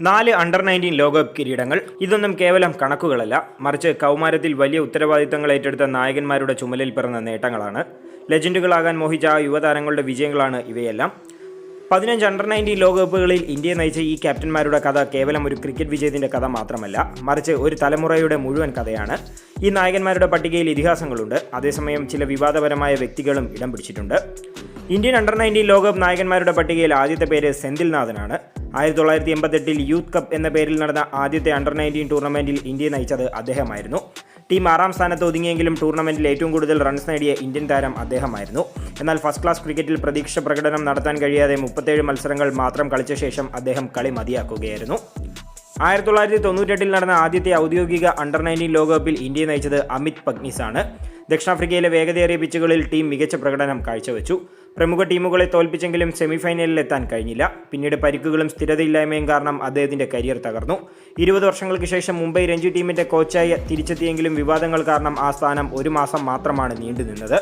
നാല് under nineteen ലോകകപ്പ് കിരീടങ്ങൾ. ഇതൊന്നും കേവലം കണക്കുകളല്ല. മറിച്ച് കൗമാരത്തിൽ വലിയ ഉത്തരവാദിത്തങ്ങൾ ഏറ്റെടുത്ത നായകന്മാരുടെ ചുമലിൽ പിറന്ന നേട്ടങ്ങളാണ്. ലെജൻഡുകളാകാൻ മോഹിച്ച യുവതാരങ്ങളുടെ വിജയങ്ങളാണ് ഇവയെല്ലാം. പതിനഞ്ച് അണ്ടർ നയന്റീൻ ലോകകപ്പുകളിൽ ഇന്ത്യ നയിച്ച ഈ ക്യാപ്റ്റന്മാരുടെ കഥ കേവലം ഒരു ക്രിക്കറ്റ് വിജയത്തിന്റെ കഥ മാത്രമല്ല മറിച്ച് ഒരു തലമുറയുടെ മുഴുവൻ കഥയാണ്. ഈ നായകന്മാരുടെ പട്ടികയിൽ ഇതിഹാസങ്ങളുണ്ട്. അതേസമയം ചില വിവാദപരമായ വ്യക്തികളും ഇടം പിടിച്ചിട്ടുണ്ട്. ഇന്ത്യൻ അണ്ടർ നയന്റീൻ ലോകകപ്പ് നായകന്മാരുടെ പട്ടികയിൽ ആദ്യത്തെ പേര് സെന്തിൽനാഥനാണ്. ആയിരത്തി തൊള്ളായിരത്തി എൺപത്തെട്ടിൽ യൂത്ത് കപ്പ് എന്ന പേരിൽ നടന്ന ആദ്യത്തെ അണ്ടർ നയന്റീൻ ടൂർണമെന്റിൽ ഇന്ത്യയെ നയിച്ചത് അദ്ദേഹമായിരുന്നു. ടീം ആറാം സ്ഥാനത്ത് ഒതുങ്ങിയെങ്കിലും ടൂർണമെന്റിൽ ഏറ്റവും കൂടുതൽ റൺസ് നേടിയ ഇന്ത്യൻ താരം അദ്ദേഹമായിരുന്നു. എന്നാൽ ഫസ്റ്റ് ക്ലാസ് ക്രിക്കറ്റിൽ പ്രതീക്ഷ പ്രകടനം നടത്താൻ കഴിയാതെ മുപ്പത്തേഴ് മത്സരങ്ങൾ മാത്രം കളിച്ച ശേഷം അദ്ദേഹം കളി മതിയാക്കുകയായിരുന്നു. ആയിരത്തി തൊള്ളായിരത്തി തൊണ്ണൂറ്റെട്ടിൽ നടന്ന ആദ്യത്തെ ഔദ്യോഗിക അണ്ടർ നയന്റീൻ ലോകകപ്പിൽ ഇന്ത്യയെ നയിച്ചത് അമിത് പഗ്നിസ് ആണ് ദക്ഷിണാഫ്രിക്കയിലെ വേഗതയേറിയ പിച്ചുകളിൽ ടീം മികച്ച പ്രകടനം കാഴ്ചവെച്ചു. പ്രമുഖ ടീമുകളെ തോൽപ്പിച്ചെങ്കിലും സെമിഫൈനലിൽ എത്താൻ കഴിഞ്ഞില്ല. പിന്നീട് പരിക്കുകളും സ്ഥിരതയില്ലായ്മയും കാരണം അദ്ദേഹത്തിന്റെ കരിയർ തകർന്നു. ഇരുപത് വർഷങ്ങൾക്ക് ശേഷം മുംബൈ രഞ്ജി ടീമിന്റെ കോച്ചായി തിരിച്ചെത്തിയെങ്കിലും വിവാദങ്ങൾ കാരണം ആ സ്ഥാനം ഒരു മാസം മാത്രമാണ് നീണ്ടുനിന്നത്.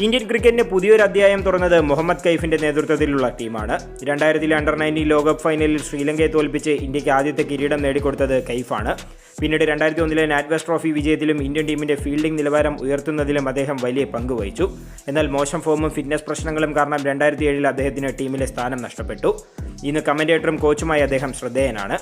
ഇന്ത്യൻ ക്രിക്കറ്റിന് പുതിയൊരു അധ്യായം തുറന്നത് മുഹമ്മദ് കൈഫിന്റെ നേതൃത്വത്തിലുള്ള ടീമാണ്. രണ്ടായിരത്തിലെ അണ്ടർ നയന്റീൻ ലോകകപ്പ് ഫൈനലിൽ ശ്രീലങ്കയെ തോൽപ്പിച്ച് ഇന്ത്യയ്ക്ക് ആദ്യത്തെ കിരീടം നേടിക്കൊടുത്തത് കൈഫാണ്. പിന്നീട് രണ്ടായിരത്തി ഒന്നിലെ നാറ്റ്വെസ്റ്റ് ട്രോഫി വിജയത്തിലും ഇന്ത്യൻ ടീമിന്റെ ഫീൽഡിംഗ് നിലവാരം ഉയർത്തുന്നതിലും അദ്ദേഹം വലിയ പങ്ക് വഹിച്ചു. എന്നാൽ മോശം ഫോമും ഫിറ്റ്നസ് പ്രശ്നങ്ങളും കാരണം രണ്ടായിരത്തി ഏഴിൽ അദ്ദേഹത്തിന് ടീമിലെ സ്ഥാനം നഷ്ടപ്പെട്ടു. ഇന്ന് കമന്റേറ്ററും കോച്ചുമായി അദ്ദേഹം ശ്രദ്ധേയനാണ്.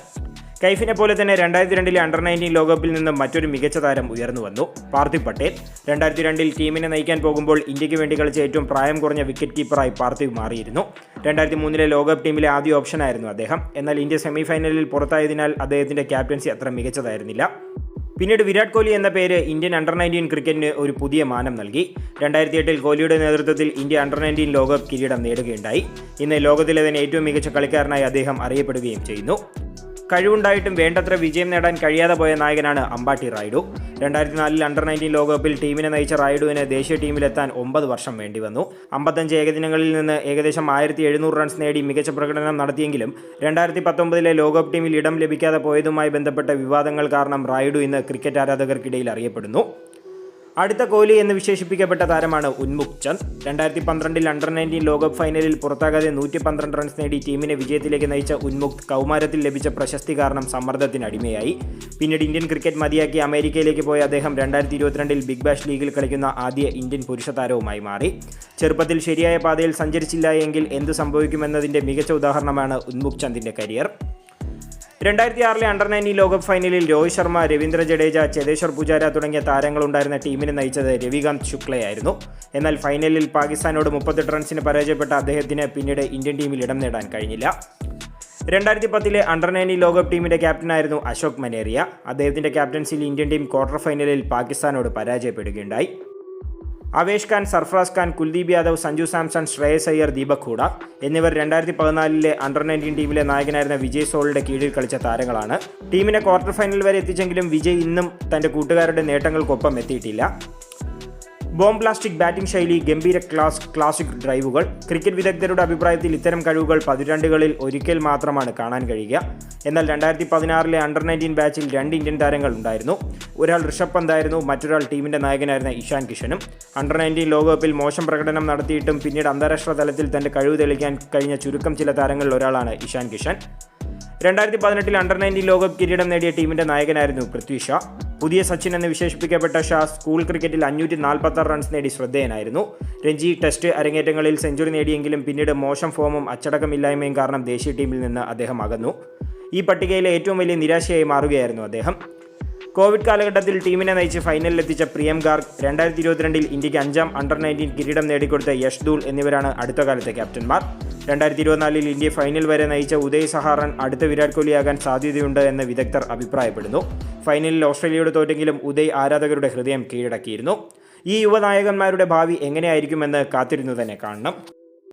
കൈഫിനെ പോലെ തന്നെ രണ്ടായിരത്തി രണ്ടിലെ അണ്ടർ നയന്റീൻ ലോകകപ്പിൽ നിന്ന് മറ്റൊരു മികച്ച താരം ഉയർന്നു വന്നു. പാർത്ഥിവ് പട്ടേൽ രണ്ടായിരത്തി രണ്ടിൽ ടീമിനെ നയിക്കാൻ പോകുമ്പോൾ ഇന്ത്യയ്ക്ക് വേണ്ടി കളിച്ച ഏറ്റവും പ്രായം കുറഞ്ഞ വിക്കറ്റ് കീപ്പറായി പാർത്ഥിവ് മാറിയിരുന്നു. രണ്ടായിരത്തി മൂന്നിലെ ലോകകപ്പ് ടീമിലെ ആദ്യ ഓപ്ഷനായിരുന്നു അദ്ദേഹം. എന്നാൽ ഇന്ത്യ സെമിഫൈനലിൽ പുറത്തായതിനാൽ അദ്ദേഹത്തിന്റെ ക്യാപ്റ്റൻസി അത്ര മികച്ചതായിരുന്നില്ല. പിന്നീട് വിരാട് കോഹ്ലി എന്ന പേര് ഇന്ത്യൻ അണ്ടർ നയന്റീൻ ക്രിക്കറ്റിന് ഒരു പുതിയ മാനം നൽകി. രണ്ടായിരത്തി എട്ടിൽ കോഹ്ലിയുടെ നേതൃത്വത്തിൽ ഇന്ത്യ അണ്ടർ നയന്റീൻ ലോകകപ്പ് കിരീടം നേടുകയുണ്ടായി. ഇന്ന് ലോകത്തിലെ തന്നെ ഏറ്റവും മികച്ച കളിക്കാരനായി അദ്ദേഹം അറിയപ്പെടുകയും ചെയ്യുന്നു. കഴിവുണ്ടായിട്ടും വേണ്ടത്ര വിജയം നേടാൻ കഴിയാതെ പോയ നായകനാണ് അമ്പാട്ടി റായിഡു രണ്ടായിരത്തി നാലിൽ അണ്ടർ നയന്റീൻ ലോകകപ്പിൽ ടീമിനെ നയിച്ച റായിഡുവിന് ദേശീയ ടീമിലെത്താൻ ഒമ്പത് വർഷം വേണ്ടി വന്നു അമ്പത്തഞ്ച് ഏകദിനങ്ങളിൽ നിന്ന് ഏകദേശം ആയിരത്തി എഴുന്നൂറ് റൺസ് നേടി മികച്ച പ്രകടനം നടത്തിയെങ്കിലും രണ്ടായിരത്തി പത്തൊമ്പതിലെ ലോകകപ്പ് ടീമിൽ ഇടം ലഭിക്കാതെ പോയതുമായി ബന്ധപ്പെട്ട വിവാദങ്ങൾ കാരണം റായിഡു ഇന്ന് ക്രിക്കറ്റ് ആരാധകർക്കിടയിൽ അറിയപ്പെടുന്നു. അടുത്ത കോഹ്ലി എന്ന് വിശേഷിപ്പിക്കപ്പെട്ട താരമാണ് ഉന്മുഖ് ചന്ദ്. രണ്ടായിരത്തി പന്ത്രണ്ടിൽ അണ്ടർ നയന്റീൻ ലോകകപ്പ് ഫൈനലിൽ പുറത്താകാതെ നൂറ്റി പന്ത്രണ്ട് റൺസ് നേടി ടീമിനെ വിജയത്തിലേക്ക് നയിച്ച ഉന്മുഖ് കൗമാരത്തിൽ ലഭിച്ച പ്രശസ്തി കാരണം സമ്മർദ്ദത്തിന് അടിമയായി. പിന്നീട് ഇന്ത്യൻ ക്രിക്കറ്റ് മതിയാക്കി അമേരിക്കയിലേക്ക് പോയ അദ്ദേഹം രണ്ടായിരത്തി ഇരുപത്തിരണ്ടിൽ ബിഗ് ബാഷ് ലീഗിൽ കളിക്കുന്ന ആദ്യ ഇന്ത്യൻ പുരുഷ താരവുമായി മാറി. ചെറുപ്പത്തിൽ ശരിയായ പാതയിൽ സഞ്ചരിച്ചില്ല എങ്കിൽ എന്ത് സംഭവിക്കുമെന്നതിന്റെ മികച്ച ഉദാഹരണമാണ് ഉന്മുഖ് ചന്ദിന്റെ കരിയർ. രണ്ടായിരത്തി ആറിലെ അണ്ടർ നയന്റീൻ ലോകകപ്പ് ഫൈനലിൽ രോഹിത് ശർമ്മ രവീന്ദ്ര ജഡേജ ചേതേശ്വർ പൂജാര തുടങ്ങിയ താരങ്ങളുണ്ടായിരുന്ന ടീമിനെ നയിച്ചത് രവികാന്ത് ശുക്ലയായിരുന്നു. എന്നാൽ ഫൈനലിൽ പാകിസ്ഥാനോട് മുപ്പത്തെട്ട് റൺസിന് പരാജയപ്പെട്ട അദ്ദേഹത്തിന് പിന്നീട് ഇന്ത്യൻ ടീമിൽ ഇടം നേടാൻ കഴിഞ്ഞില്ല. രണ്ടായിരത്തി പത്തിലെ അണ്ടർ നയന്റീൻ ലോകകപ്പ് ടീമിന്റെ ക്യാപ്റ്റനായിരുന്നു അശോക് മനേറിയ. അദ്ദേഹത്തിന്റെ ക്യാപ്റ്റൻസിയിൽ ഇന്ത്യൻ ടീം ക്വാർട്ടർ ഫൈനലിൽ പാകിസ്ഥാനോട് പരാജയപ്പെടുകയുണ്ടായി. അവേഷ് ഖാൻ സർഫറാസ് ഖാൻ കുൽദീപ് യാദവ് സഞ്ജു സാംസൺ ശ്രേയസ് അയ്യർ ദീപക് ഹൂഡ എന്നിവർ രണ്ടായിരത്തി പതിനാലിലെ അണ്ടർ നയന്റീൻ ടീമിലെ നായകനായിരുന്ന വിജയ് സോളിന്റെ കീഴിൽ കളിച്ച താരങ്ങളാണ്. ടീമിനെ ക്വാർട്ടർ ഫൈനൽ വരെ എത്തിച്ചെങ്കിലും വിജയ് ഇന്നും തന്റെ കൂട്ടുകാരുടെ നേട്ടങ്ങൾക്കൊപ്പം എത്തിയിട്ടില്ല. ബോംബ് പ്ലാസ്റ്റിക് ബാറ്റിംഗ് ശൈലി ഗംഭീര ക്ലാസ് ക്ലാസിക് ഡ്രൈവുകൾ. ക്രിക്കറ്റ് വിദഗ്ധരുടെ അഭിപ്രായത്തിൽ ഇത്തരം കഴിവുകൾ പതിരണ്ടുകളിൽ ഒരിക്കൽ മാത്രമാണ് കാണാൻ കഴിയുക. എന്നാൽ രണ്ടായിരത്തി പതിനാറിലെ അണ്ടർ നയന്റീൻ ബാച്ചിൽ രണ്ട് ഇന്ത്യൻ താരങ്ങൾ ഉണ്ടായിരുന്നു. ഒരാൾ ഋഷഭ് പന്തായിരുന്നു മറ്റൊരാൾ ടീമിന്റെ നായകനായിരുന്ന ഇഷാൻ കിഷനും. അണ്ടർ നയന്റീൻ ലോകകപ്പിൽ മോശം പ്രകടനം നടത്തിയിട്ടും പിന്നീട് അന്താരാഷ്ട്ര തലത്തിൽ തന്റെ കഴിവ് തെളിയിക്കാൻ കഴിഞ്ഞ ചുരുക്കം ചില താരങ്ങളിൽ ഒരാളാണ് ഇഷാൻ കിഷൻ. രണ്ടായിരത്തി പതിനെട്ടിൽ അണ്ടർ നയന്റീൻ ലോകകപ്പ് കിരീടം നേടിയ ടീമിന്റെ നായകനായിരുന്നു പൃഥ്വി ഷാ. പുതിയ സച്ചിൻ എന്ന് വിശേഷിപ്പിക്കപ്പെട്ട ഷാ സ്കൂൾ ക്രിക്കറ്റിൽ അഞ്ഞൂറ്റി നാൽപ്പത്തി റൺസ് നേടി ശ്രദ്ധേയനായിരുന്നു. രഞ്ജി ടെസ്റ്റ് അരങ്ങേറ്റങ്ങളിൽ സെഞ്ചുറി നേടിയെങ്കിലും പിന്നീട് മോശം ഫോമും അച്ചടക്കമില്ലായ്മയും കാരണം ദേശീയ ടീമിൽ നിന്ന് അദ്ദേഹം അകന്നു ഈ പട്ടികയിലെ ഏറ്റവും വലിയ നിരാശയായി മാറുകയായിരുന്നു അദ്ദേഹം. കോവിഡ് കാലഘട്ടത്തിൽ ടീമിനെ നയിച്ച് ഫൈനലിലെത്തിച്ച പ്രിയം ഗാർഗ് രണ്ടായിരത്തി ഇരുപത്തിരണ്ടിൽ ഇന്ത്യയ്ക്ക് അഞ്ചാം അണ്ടർ നയന്റീൻ കിരീടം നേടിക്കൊടുത്ത യഷ്ദൂൾ എന്നിവരാണ് അടുത്ത കാലത്തെ ക്യാപ്റ്റന്മാർ രണ്ടായിരത്തി ഇരുപത്തിനാലിൽ ഇന്ത്യ ഫൈനൽ വരെ നയിച്ച ഉദയ് സഹാറൻ അടുത്ത വിരാട് കോഹ്ലിയാകാൻ സാധ്യതയുണ്ട് എന്ന് വിദഗ്ധർ അഭിപ്രായപ്പെടുന്നു. ഫൈനലിൽ ഓസ്ട്രേലിയയോട് തോറ്റെങ്കിലും ഉദയ് ആരാധകരുടെ ഹൃദയം കീഴടക്കിയിരുന്നു. ഈ യുവനായകന്മാരുടെ ഭാവി എങ്ങനെയായിരിക്കുമെന്ന് കാത്തിരുന്നു തന്നെ കാണണം.